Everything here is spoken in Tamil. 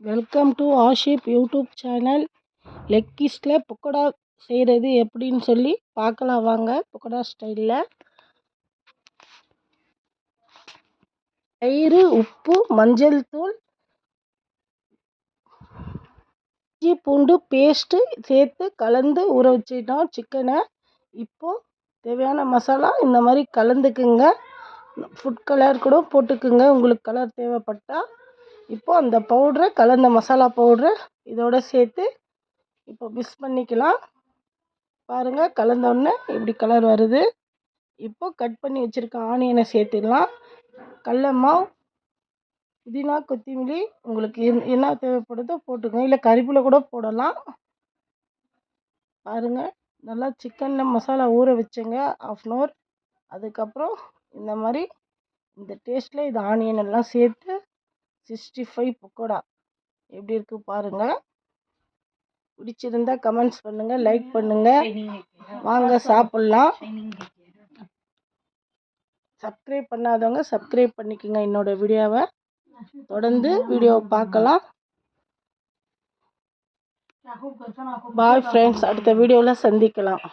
Welcome to Ashif YouTube channel. Leg பீஸில் பக்கோடா செய்கிறது எப்படின்னு சொல்லி பார்க்கலாம் வாங்க பக்கோடா ஸ்டைலில் தயிர் உப்பு மஞ்சள் தூள் இஞ்சி பூண்டு பேஸ்ட்டு சேர்த்து கலந்து ஊற வச்சுட்டோம் சிக்கனை இப்போது தேவையான மசாலா இந்த மாதிரி கலந்துக்குங்க. ஃபுட் கலர் கூட போட்டுக்குங்க உங்களுக்கு கலர் தேவைப்பட்டால் இப்போது அந்த பவுட்ரு கலந்த மசாலா பவுட்ரு இதோட சேர்த்து இப்போ மிக்ஸ் பண்ணிக்கலாம். பாருங்கள் கலந்தோடனே இப்படி கலர் வருது. இப்போ கட் பண்ணி வச்சுருக்க ஆனியனை சேர்த்துடலாம் கடல மாவு புதினா கொத்தமல்லி உங்களுக்கு என்ன தேவைப்படுதோ போட்டுக்கோங்க. இல்லை கருப்பில் கூட போடலாம். பாருங்கள் நல்லா சிக்கனில் மசாலா ஊற வச்சுங்க ஆஃப் அன் ஹவர் அதுக்கப்புறம் இந்த மாதிரி இந்த டேஸ்ட்டில் இது ஆனியன் எல்லாம் சேர்த்து சிக்ஸ்டி ஃபைவ் பக்கோடா. எப்படி இருக்குது பாருங்கள் பிடிச்சிருந்தா கமெண்ட்ஸ் பண்ணுங்கள் லைக் பண்ணுங்கள் வாங்க சாப்பிட்லாம். சப்ஸ்கிரைப் பண்ணாதவங்க சப்ஸ்கிரைப் பண்ணிக்கோங்க என்னோடய வீடியோவை. தொடர்ந்து வீடியோவை பார்க்கலாம். பாய் ஃப்ரெண்ட்ஸ் அடுத்த வீடியோவில் சந்திக்கலாம்.